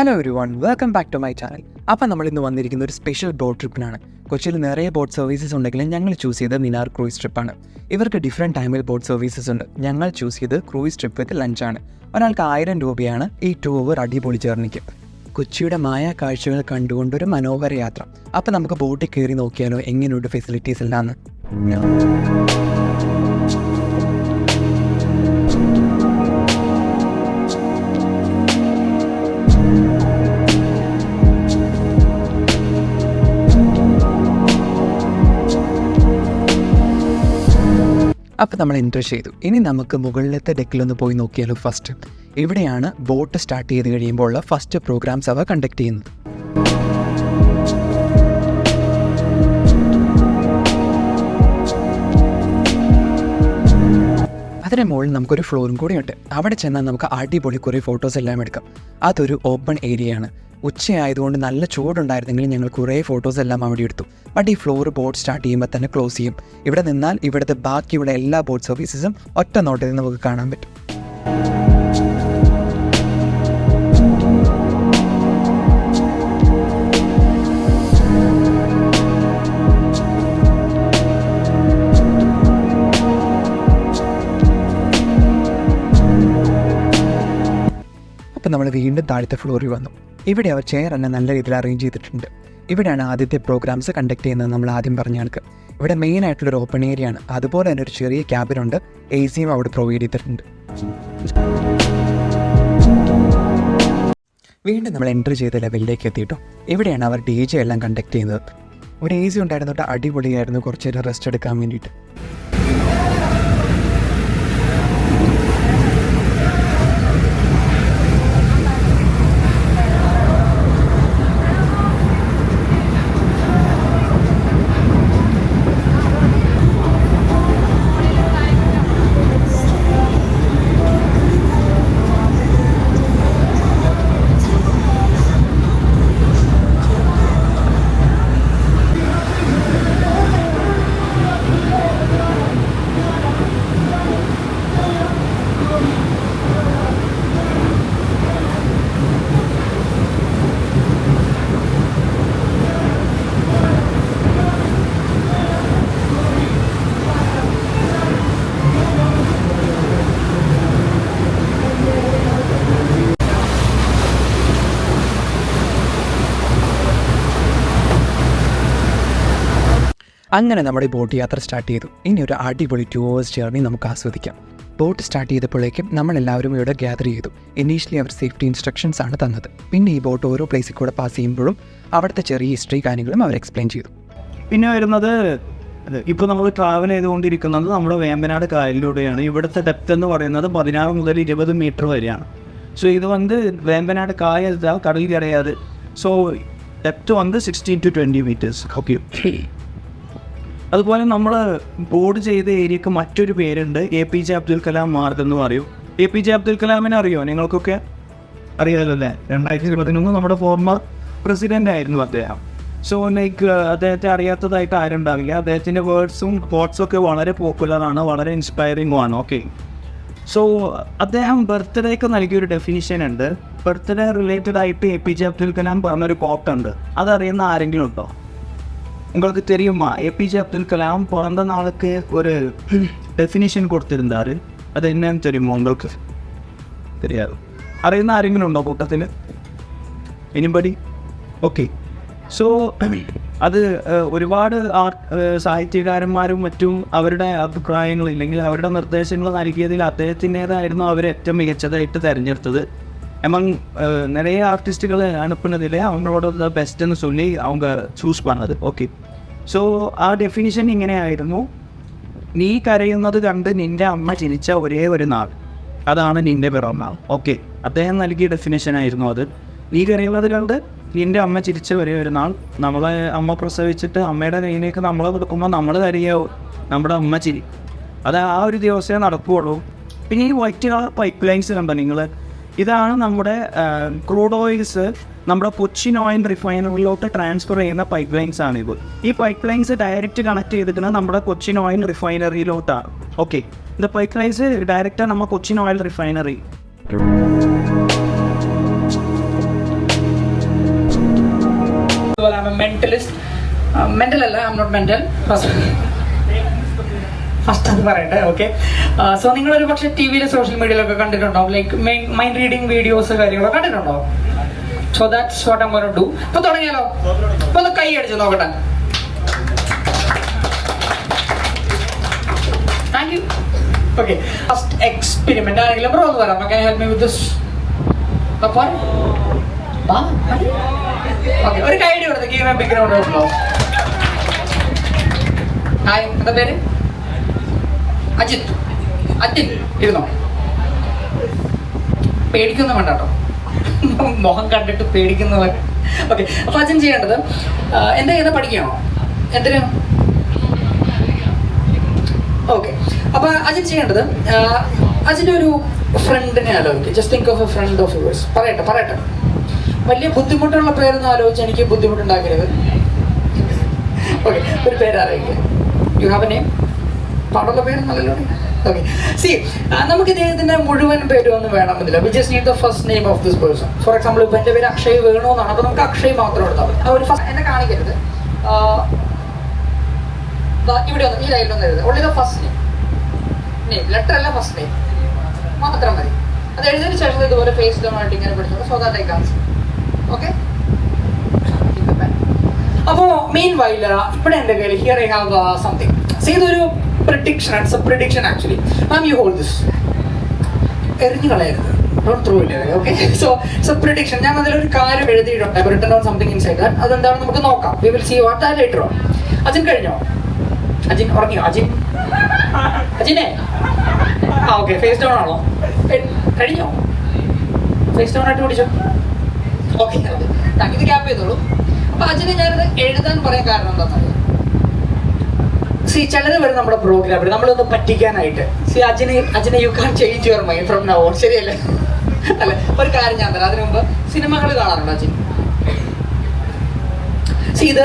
Hello ഒരു one welcome back to my channel അപ്പം നമ്മൾ ഇന്ന് വന്നിരിക്കുന്ന ഒരു സ്പെഷ്യൽ ബോട്ട് ട്രിപ്പിനാണ് കൊച്ചിയിൽ നിറയെ ബോട്ട് സർവീസസ് ഉണ്ടെങ്കിലും ഞങ്ങൾ ചൂസ് ചെയ്ത് മിനാർ ക്രൂയിസ് ട്രിപ്പാണ് ഇവർക്ക് ഡിഫറെന്റ് ടൈമിൽ ബോട്ട് സർവീസസ് ഉണ്ട്. ഞങ്ങൾ ചൂസ് ചെയ്ത് ക്രൂയിസ് ട്രിപ്പ് വിത്ത് ലഞ്ചാണ് ഒരാൾക്ക് ആയിരം രൂപയാണ് ഈ ടു ഓവർ അടിപൊളി ജേർണിക്ക് കൊച്ചിയുടെ മായ കാഴ്ചകൾ കണ്ടുകൊണ്ടൊരു മനോഹര യാത്ര. അപ്പം നമുക്ക് ബോട്ടിൽ കയറി നോക്കിയാലോ എങ്ങനെയുണ്ട് ഫെസിലിറ്റീസ് എല്ലാന്ന് അപ്പോൾ നമ്മൾ എന്റർ ചെയ്തു. ഇനി നമുക്ക് മുകളിലത്തെ ഡെക്കിലൊന്ന് പോയി നോക്കിയാലോ ഫസ്റ്റ് ഇവിടെയാണ് ബോട്ട് സ്റ്റാർട്ട് ചെയ്ത് കഴിയുമ്പോൾ ഉള്ള ഫസ്റ്റ് പ്രോഗ്രാംസ് അവ കണ്ടക്ട് ചെയ്യുന്നത്. അതിന് മുകളിൽ നമുക്കൊരു ഫ്ലോറും കൂടിയുണ്ട്. അവിടെ ചെന്നാൽ നമുക്ക് അടിപൊളി കുറേ ഫോട്ടോസ് എല്ലാം എടുക്കാം. അതൊരു ഓപ്പൺ ഏരിയയാണ് ഉച്ചയായതുകൊണ്ട് നല്ല ചൂടുണ്ടായിരുന്നെങ്കിൽ ഞങ്ങൾ കുറേ ഫോട്ടോസ് എല്ലാം അവിടെ എടുത്തു. ബട്ട് ഈ ഫ്ലോർ ബോട്ട് സ്റ്റാർട്ട് ചെയ്യുമ്പോൾ തന്നെ ക്ലോസ് ചെയ്യും. ഇവിടെ നിന്നാൽ ഇവിടുത്തെ ബാക്കിയുള്ള എല്ലാ ബോട്ട് സർവീസസും ഒറ്റ നോട്ടത്തിൽ നമുക്ക് കാണാൻ പറ്റും. അപ്പം നമ്മൾ വീണ്ടും താഴത്തെ ഫ്ലോറിൽ വന്നു. ഇവിടെ അവർ ചെയർ തന്നെ നല്ല രീതിയിൽ അറേഞ്ച് ചെയ്തിട്ടുണ്ട്. ഇവിടെയാണ് ആദ്യത്തെ പ്രോഗ്രാംസ് കണ്ടക്ട് ചെയ്യുന്നത് നമ്മൾ ആദ്യം പറഞ്ഞ കണക്ക്. ഇവിടെ മെയിൻ ആയിട്ടുള്ള ഒരു ഓപ്പൺ ഏരിയ ആണ്. അതുപോലെ തന്നെ ഒരു ചെറിയ ക്യാബിനുണ്ട് എ സിയും അവിടെ പ്രൊവൈഡ് ചെയ്തിട്ടുണ്ട്. വീണ്ടും നമ്മൾ എന്റർ ചെയ്ത ലെവലിലേക്ക് എത്തിയിട്ടോ. ഇവിടെയാണ് അവർ ഡി ജെ എല്ലാം കണ്ടക്ട് ചെയ്യുന്നത്. ഒരു എ സി ഉണ്ടായിരുന്നോട്ട് അടിപൊളിയായിരുന്നു കുറച്ചേരം റെസ്റ്റ് എടുക്കാൻ വേണ്ടിയിട്ട്. അങ്ങനെ നമ്മുടെ ഈ ബോട്ട് യാത്ര സ്റ്റാർട്ട് ചെയ്തു ഇനി ഒരു അടിപൊളി ടു അവേഴ്സ് ജേർണി നമുക്ക് ആസ്വദിക്കാം ബോട്ട് സ്റ്റാർട്ട് ചെയ്തപ്പോഴേക്കും നമ്മളെല്ലാവരും ഇവിടെ ഗ്യാദർ ചെയ്തു ഇനീഷ്യലി അവർ സേഫ്റ്റി ഇൻസ്ട്രക്ഷൻസ് ആണ് തന്നത് പിന്നെ ഈ ബോട്ട് ഓരോ പ്ലേസിൽ കൂടെ പാസ് ചെയ്യുമ്പോഴും അവിടുത്തെ ചെറിയ ഹിസ്റ്ററി കാര്യങ്ങളും അവർ എക്സ്പ്ലെയിൻ ചെയ്തു പിന്നെ വരുന്നത് ഇപ്പോൾ നമ്മൾ ട്രാവൽ ചെയ്തുകൊണ്ടിരിക്കുന്നത് നമ്മുടെ വേമ്പനാട് കായലിലൂടെയാണ് ഇവിടുത്തെ ഡെപ്ത് എന്ന് പറയുന്നത് പതിനാറ് മുതൽ ഇരുപത് മീറ്റർ വരെയാണ് ஸோ இது வந்து வேம்பநாடு காயல் தான் கடல் கிடையாது ஸோ ഡെപ്ത് വന്ന് sixteen to twenty metres okay അതുപോലെ നമ്മൾ ബോർഡ് ചെയ്ത ഏരിയക്ക് മറ്റൊരു പേരുണ്ട്. A P J Abdul Kalam Marg എന്ന് പറയും. എ പി ജെ അബ്ദുൽ കലാമിനെ അറിയോ? നിങ്ങൾക്കൊക്കെ അറിയാമല്ലോ അല്ലേ രണ്ടായിരത്തി ഇരുപത്തിനൊന്ന് നമ്മുടെ ഫോർമർ പ്രസിഡന്റ് ആയിരുന്നു അദ്ദേഹം. സോ ലൈക്ക് അദ്ദേഹത്തെ അറിയാത്തതായിട്ട് ആരും ഉണ്ടാവില്ല അദ്ദേഹത്തിന്റെ വേർഡ്സും തോട്ട്സും ഒക്കെ വളരെ പോപ്പുലറാണ് വളരെ ഇൻസ്പയറിംഗും ആണ്. ഓക്കെ സോ അദ്ദേഹം ബർത്ത്ഡേക്ക് നൽകിയൊരു ഡെഫിനിഷൻ ഉണ്ട്. ബർത്ത്ഡേ റിലേറ്റഡ് ആയിട്ട് A P J Abdul Kalam പറഞ്ഞൊരു കോട്ട് ഉണ്ട്. അതറിയുന്ന ആരെങ്കിലും ഉണ്ടോ? உங்களுக்கு தெரியுமா ஏபிஜே அப்துல் கலாம் பிறந்த நாளுக்கு ஒரு டெஃபினிஷன் கொடுத்திருந்தாரு அது என்னன்னு தெரியுமா உங்களுக்கு தெரியாது അറിയുന്ന ആരെങ്കിലും ഉണ്ടോ കൂട്ടത്തിൽ എനിബഡി ഓക്കെ സോ അത് ഏഹ്, ഒരുപാട് ആർട്ട് സാഹിത്യകാരന്മാരും മറ്റും അവരുടെ അഭിപ്രായങ്ങൾ ഇല്ലെങ്കിൽ അവരുടെ നിർദ്ദേശങ്ങൾ നൽകിയതിൽ അദ്ദേഹത്തിൻ്റെതായിരുന്നു അവർ ഏറ്റവും മികച്ചതായിട്ട് തിരഞ്ഞെടുത്തത് എമംഗ് நிறைய ஆர்டிஸ்ட்டுகள் அனுப்புனதில் அவங்களோட பெஸ்ட்டுன்னு சொல்லி அவங்க சூஸ் பண்ணது ഓക്കെ സോ ആ ഡെഫിനിഷൻ ഇങ്ങനെയായിരുന്നു നീ കരയുന്നത് കണ്ട് നിന്റെ അമ്മ ജനിച്ച ഒരേ ഒരു നാൾ അതാണ് നിന്റെ പിറന്നാൾ ഓക്കെ അദ്ദേഹം നൽകിയ ഡെഫിനേഷൻ ആയിരുന്നു അത് നീ കരയുന്നത് കണ്ട് നിന്റെ അമ്മ ചിരിച്ച ഒരേ ഒരു നാൾ നമ്മളെ അമ്മ പ്രസവിച്ചിട്ട് അമ്മയുടെ കയ്യിലേക്ക് നമ്മളെ കൊടുക്കുമ്പോൾ നമ്മൾ കരയോ നമ്മുടെ അമ്മ ചിരി അത് ആ ഒരു ദിവസമേ നടക്കുകയുള്ളൂ പിന്നെ ഈ വൈറ്റ് കളർ പൈപ്പ് ലൈൻസ് കണ്ടോ നിങ്ങൾ ഇതാണ് നമ്മുടെ ക്രൂഡ് ഓയിൽസ് നമ്മുടെ കൊച്ചിൻ ഓയിൽ റിഫൈനറിയിലോട്ട് ട്രാൻസ്ഫർ ചെയ്യുന്ന പൈപ്പ് ലൈൻസ് ആണ് ഇത്. ഈ പൈപ്പ് ലൈൻസ് ഡയറക്റ്റ് കണക്ട് ചെയ്തിട്ടുണ്ട് നമ്മുടെ കൊച്ചിൻ ഓയിൽ റിഫൈനറിയിലോട്ടാണ് ഓക്കെ ഇത് പൈപ്പ് ലൈൻസ് ഡയറക്റ്റ് നമ്മുടെ Cochin oil refinery mentalist mental അല്ല ഐ നോട്ട് മെന്റൽ ഫസ്റ്റ് അത് പറയട്ടെ ഓക്കെ സോ നിങ്ങൾ ഒരു പക്ഷേ ടി വിയിലെ സോഷ്യൽ മീഡിയയിലൊക്കെ കണ്ടിട്ടുണ്ടോ ലൈക്ക് മൈൻഡ് റീഡിങ് വീഡിയോസ് കാര്യങ്ങളൊക്കെ കണ്ടിട്ടുണ്ടോ? So that's what I'm do ഇപ്പൊ തുടങ്ങിയാലോ? ഇപ്പൊ ഒന്ന് കൈ അടിച്ച് നോക്കട്ടെ. Thank you okay first experiment ആരെങ്കിലും ബ്രോ എന്ന് പറയാം. Okay help me with this ഒരു കൈ അടി. കൊടുത്ത്. Give big round of applause hi എന്താ പേര്? അജിത്. അജിത് ഇരുന്നോ? പേടിക്കൊന്നും വേണ്ട കേട്ടോ. മുഖം കണ്ടിട്ട് പേടിക്കുന്നവർ ഓക്കെ അപ്പൊ അജിൻ ചെയ്യേണ്ടത് എന്താ ചെയ്താൽ പഠിക്കണോ എന്തിനു? ഓക്കെ അപ്പൊ അജിൻ ചെയ്യേണ്ടത് അജിന്റെ ഒരു ഫ്രണ്ടിനെ ആലോചിക്കുക just think of a friend of yours പറയട്ടെ പറയട്ടെ. വലിയ ബുദ്ധിമുട്ടുള്ള പേരൊന്നും ആലോചിച്ച് എനിക്ക് ബുദ്ധിമുട്ടുണ്ടാക്കരുത്. ഓക്കെ ഒരു പേര് ആലോചിക്കുക യു ഹാവ് എ നെയിം പാടുള്ള പേര് നല്ലല്ലോ സി നമുക്ക് ഇദ്ദേഹത്തിന്റെ മുഴുവൻ പേരും ഒന്നും വേണമെന്നില്ല we just need the first name of this person for example ഇപ്പൊ എന്റെ പേര് അക്ഷയ് വേണു എന്നാണ് അപ്പൊ നമുക്ക് അക്ഷയ് മാത്രം എടുത്താൽ മതി. ഒരു ഫസ്റ്റ് എന്നെ കാണിക്കരുത്. ഇവിടെ ഒന്ന് ഈ ലൈനിൽ ഒന്ന് എഴുതുക ഉള്ളിൽ ഫസ്റ്റ് നെയിം നെയിം ലെറ്റർ അല്ല ഫസ്റ്റ് നെയിം മാത്രം മതി. അത് എഴുതിയതിനു ശേഷം ഇതുപോലെ ഫേസ് ഡോണായിട്ട് ഇങ്ങനെ പിടിച്ചോളൂ so that I can okay അപ്പോ മീൻ വൈല ഇവിടെ എന്റെ കയ്യിൽ here I have something see ഇതൊരു prediction it's a prediction actually ma'am you hold this എറിഞ്ഞു കളയരുത്. Dot throw it okay so so prediction ഞാൻ അതിലൊരു കാര്യം എഴുതിയിട്ടുണ്ട്. Written on something inside that അതെന്താണെന്ന് നമുക്ക് നോക്കാം. വി വിൽ സി വാട്ട് ആ ലേറ്റർ ഓൺ അജിൻ കഴിഞ്ഞോ? അജിൻ ഉറങ്ങിയോ? അജിൻ? അജിനെ? ആ ഓക്കെ ഫേസ് ഡൗൺ ആണോ? കഴിഞ്ഞോ? ഫേസ് ഡൗൺ ആയിട്ട് പിടിച്ചോ? ഓക്കെ താങ്ക് ഇത് ക്യാപ്പ് ചെയ്തോളൂ. അപ്പൊ അജിനെ ഞാനിത് എഴുതാൻ പറയാൻ കാരണം എന്താണെന്നറിയോ സി ചിലര് വരും നമ്മുടെ പ്രോഗ്രാമിൽ നമ്മളൊന്ന് പറ്റിക്കാനായിട്ട്. സി അജിനെ അജിനെ you can change your mind from now ശരിയല്ലേ? അല്ലെ? ഒരു കാര്യം ഞാൻ തരാം. അതിനു മുമ്പ് സിനിമകൾ കാണാറുണ്ട് അജിൻ? സി ഇത്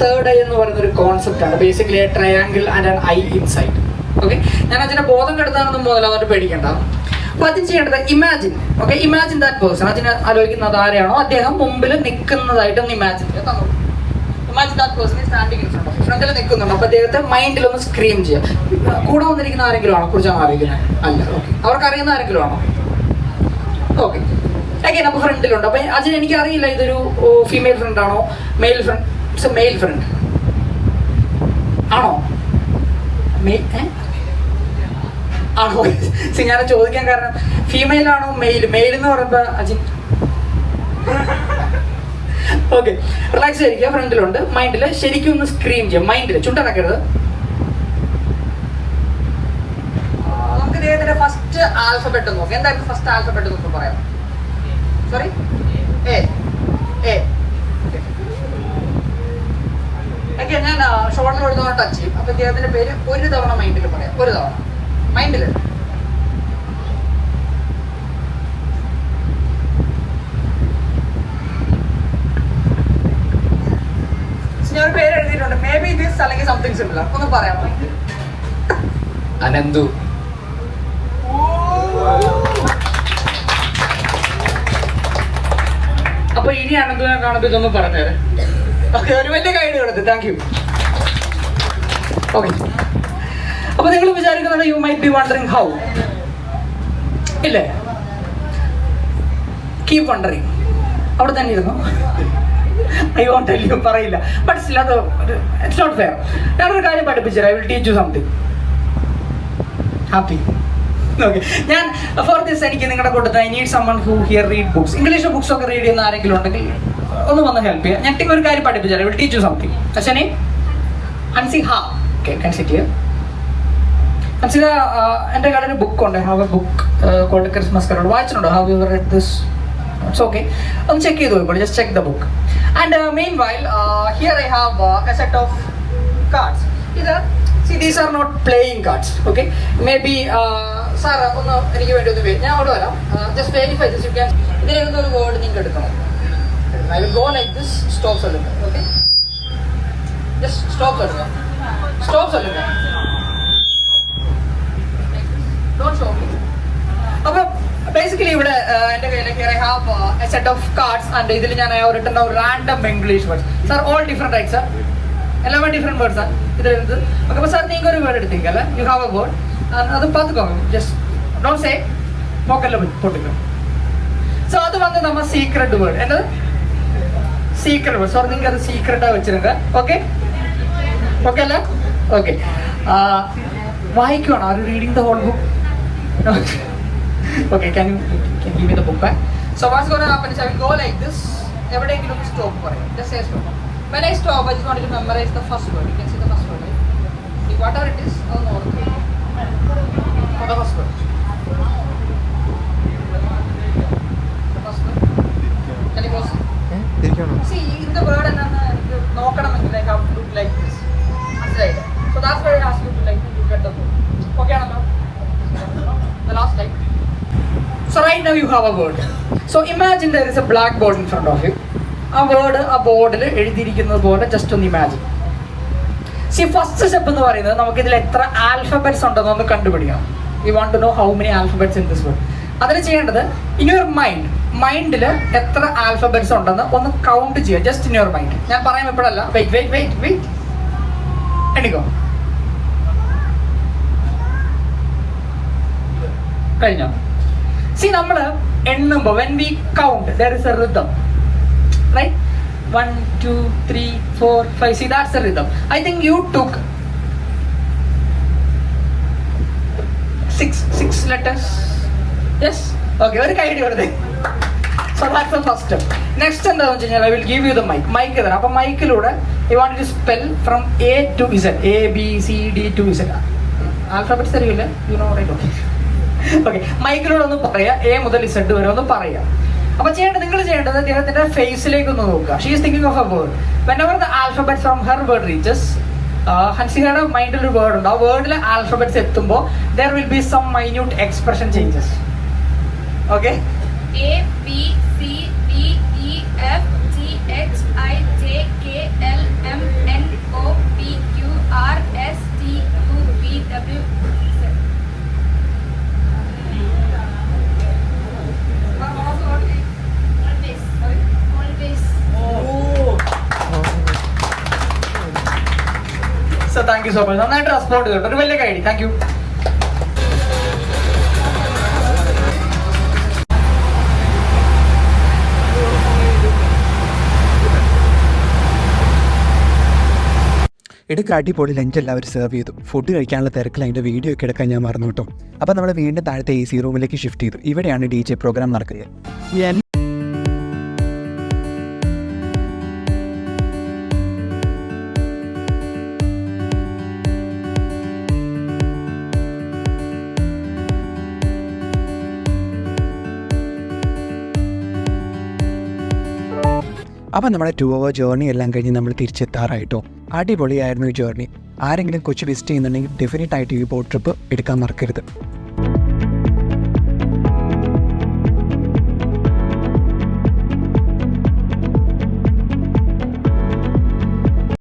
തേർഡ് ഐ എന്ന് പറയുന്ന ഒരു കോൺസെപ്റ്റ് ആണ്. Basically a triangle and an eye insight okay ഞാൻ അജിനെ ബോധം കെടുത്താണെന്നും മുതൽ അതുകൊണ്ട് പേടിക്കണ്ട. അപ്പൊ അതിന് ചെയ്യേണ്ടത് imagine okay imagine that person അതിന് ആലോചിക്കുന്നത് ആരെയാണോ അദ്ദേഹം മുമ്പിൽ നിൽക്കുന്നതായിട്ട് ഒന്ന് ഇമാജിൻ തന്നു imagine that person standing of ഫ്രണ്ടിൽ നിൽക്കുന്നുണ്ട്. അപ്പൊ അദ്ദേഹത്തെ മൈൻഡിൽ ഒന്ന് സ്ക്രീം ചെയ്യാം. കൂടെ വന്നിരിക്കുന്ന ആരെങ്കിലും ആണോ? കുറിച്ചാണ് ആലോചിക്കുന്നത് അല്ല. ഓക്കെ അവർക്ക് അറിയുന്ന ആരെങ്കിലും ആണോ? ഓക്കെ അഗൈൻ അപ്പൊ ഫ്രണ്ടിലുണ്ട്. അപ്പൊ അതിന് എനിക്ക് അറിയില്ല ഇതൊരു ഫീമെയിൽ ഫ്രണ്ട് ആണോ? Male friend it's a male friend ആണോ? ആണോ? സി ഞാൻ ചോദിക്കാൻ കാരണം ഫീമെയിൽ ആണോ മെയിൽ മെയിൽ എന്ന് പറയുമ്പോ അജിൻ ഓക്കെ റിലാക്സ് ആയിരിക്കുക. ഫ്രണ്ടിലുണ്ട് മൈൻഡിൽ ശരിക്കും ഒന്ന് സ്ക്രീം ചെയ്യാം. മൈൻഡിൽ ചുണ്ടനക്കരുത് നമുക്ക് ഇദ്ദേഹത്തിന്റെ ഫസ്റ്റ് ആൽഫബറ്റ് നോക്കാം. എന്തായിരുന്നു ഫസ്റ്റ് ആൽഫബറ്റ് എന്നൊക്കെ പറയാം. സോറി എ എ ഓക്കെ ഞാൻ ഷോർട്ടിൽ തവണ ടച്ച് ചെയ്യും. അപ്പൊ ഇദ്ദേഹത്തിന്റെ പേര് ഒരു തവണ മൈൻഡിൽ പറയാം. ഒരു തവണ. മൈൻഡിൽ ഞാൻ ഒരു പേര് എഴുതിയിട്ടുണ്ട്. മേ ബി ദിസ് അല്ലെങ്കിൽ സംതിങ് സിമിലർ ഒന്ന് പറയാമോ അനന്തു. അപ്പൊ ഇനി അനന്തുവിനെ കാണുമ്പോ ഇതൊന്ന് പറഞ്ഞേരെ ഓക്കെ ഒരു വലിയ കൈഡ് കൊടുത്ത് താങ്ക് യു ഓക്കെ അപ്പൊ നിങ്ങൾ വിചാരിക്കുന്നത് you might be wondering how ഇല്ലേ? കീപ് വണ്ടറിങ് അവിടെ തന്നെ ഇരുന്നു? ഐ വോണ്ട് ടെൽ യു പറയില്ല ബട്ട് അത് ഇറ്റ്സ് നോട്ട് ഫെയർ ഞാനൊരു കാര്യം പഠിപ്പിച്ചുതരാം. I will teach you something happy okay ഞാൻ ഫോർ ദിസ് എനിക്ക് നിങ്ങളുടെ കൂട്ടത്തിൽ I need summon who here read books English books ഒക്കെ റീഡ് ചെയ്യുന്ന ആരെങ്കിലും ഉണ്ടെങ്കിൽ ഒന്ന് വന്ന് ഹെൽപ്പ് ചെയ്യാം ഞാൻ ഒരു കാര്യം പഠിപ്പിച്ചാൽ വിൽ ടീച്ച് യു സംതിങ് അച്ഛനെ അൻസി ഹാ. ഓക്കെ കൺസിറ്റ് അൻസിക എന്റെ കടയിൽ ബുക്ക് ഉണ്ട്. Have a book called Christmas Carol വായിച്ചിട്ടുണ്ടോ? Have you read this it's okay ഒന്ന് ചെക്ക് ചെയ്ത് പോയിക്കോളൂ just check the book and main while here I have a set of cards ഇത് see these are not playing cards okay maybe B sir ഒന്ന് എനിക്ക് വേണ്ടി ഒന്ന് ഞാൻ അവിടെ വരാം. Just verify just you can ഇതിലേക്ക് ഒരു വേർഡ് നിങ്ങൾക്ക് എടുക്കണം. I will go like this stop സൊല്ലുക okay just stop സൊല്ലുക സ്റ്റോപ്പ് സൊല്ലുക ഡോണ്ട് ഷോ അപ്പൊ ബേസിക്കലി ഇവിടെ uh, എൻ്റെ കയ്യിൽ here I have a set of cards and ഇതിൽ ഞാൻ written random English words sir all different right sir எல்லாமே different words sir இது இருந்து ஓகே சார் நீங்கள் ஒரு வேர்டு எடுத்தீங்கல்ல யூ ஹாவ் அ வேர்ட் அது பார்த்துக்கோங்க ஜஸ்ட் டோன்ட் சே போக்கல்ல போட்டுக்கோங்க ஸோ அது வந்து நம்ம சீக்ரெட் வேர்டு என்னது சீக்ரெட் வேர்ட் ஸோ நீங்கள் அது சீக்ரெட்டாக வச்சிருங்க ஓகே ஓகே അല്ല okay വായിക്കുവാണോ are reading the can you, okay can you can give me the book so what's gonna happen is I will go like this എവിടെയെങ്കിലും stop പറയാം just stop when I stop I just want to memorize the first word you can see the first word whatever it is അത് നോക്കുക for the first word. The first word. Can? See, in the word എന്നാണ് എനിക്ക് നോക്കണമെങ്കിൽ I have to look like this. മനസ്സിലായില്ലേ? So that's why I asked you to like look at the book. Okay ആണല്ലോ? The last time. So right now you have a word. So imagine there is a blackboard in front of you. ആ word ആ ബോർഡിൽ എഴുതിയിരിക്കുന്നത് പോലെ just ഒന്ന് imagine C first step എന്ന് പറയുന്നത് നമുക്ക് ഇതിൽ എത്ര ആൽഫബറ്റ്സ് ഉണ്ടെന്ന് ഒന്ന് കണ്ടുപിടിക്കണം we want to know how many alphabets in this word അതിന് ചെയ്യേണ്ടത് ഇൻ യുവർ മൈൻഡ് മൈൻഡിൽ എത്ര ആൽഫബറ്റ്സ് ഉണ്ടെന്ന് ഒന്ന് കൗണ്ട് ചെയ്യുക ജസ്റ്റ് ഇൻ യുവർ മൈൻഡ് ഞാൻ പറയാൻ ഇപ്പോഴല്ല വെയിറ്റ് വെയിറ്റ് വെയിറ്റ് വെയിറ്റ് എണ്ണിക്കോ കഴിഞ്ഞോ? സി നമ്മൾ എണ്ണുമ്പോൾ when we count there is a rhythm? One, two, three, four, five. See, that's the rhythm. I think you took six six letters. Yes? Okay, very kind of So that's the first step. Next എന്താണെന്ന് വെച്ച് കഴിഞ്ഞാൽ I will give you the mic mic തരാം അപ്പം മൈക്കിലൂടെ you want to spell from A to Z A B C D to Z alphabets അറിയില്ല you know right okay okay മൈക്കിലൂടെ ഒന്ന് പറയാ. A മുതൽ Z വരെ ഒന്ന് പറയാം. അപ്പൊ ചെയ്യേണ്ടത് നിങ്ങൾ ചെയ്യേണ്ടത് അദ്ദേഹത്തിന്റെ ഫേസിലേക്ക് ഒന്ന് നോക്കുക she is thinking of a word when the alphabet from her word reaches ഹൻസികയുടെ മൈൻഡിൽ ഒരു വേർഡ് ഉണ്ട്. ആ വേർഡിലെ ആൽഫബറ്റ്സ് എത്തുമ്പോൾ there will be some minute expression changes okay you so much നന്നായിട്ട് റെസ്പോണ്ട് ചെയ്തു ഒരു വലിയ കൈഡി താങ്ക് യു ഇടയ്ക്ക് അടിപൊളി ലഞ്ച് എല്ലാവരും സെർവ് ചെയ്തു. ഫുഡ് കഴിക്കാനുള്ള തിരക്കിൽ അതിന്റെ വീഡിയോ ഒക്കെ എടുക്കാൻ ഞാൻ മറന്നു കേട്ടോ. അപ്പോൾ നമ്മൾ വീണ്ടും താഴത്തെ എ സി റൂമിലേക്ക് ഷിഫ്റ്റ് ചെയ്തു. ഇവിടെയാണ് ഡി ജെ പ്രോഗ്രാം നടക്കുന്നത് അപ്പം നമ്മുടെ ടു അവർ ജേർണി എല്ലാം കഴിഞ്ഞ് നമ്മൾ തിരിച്ചെത്താറായിട്ടോ? അടിപൊളിയായിരുന്നു ഈ ജേർണി ആരെങ്കിലും കൊച്ചു വിസിറ്റ് ചെയ്യുന്നുണ്ടെങ്കിൽ ഡെഫിനറ്റ് ആയിട്ട് ഈ ബോട്ട് ട്രിപ്പ് എടുക്കാൻ മറക്കരുത്.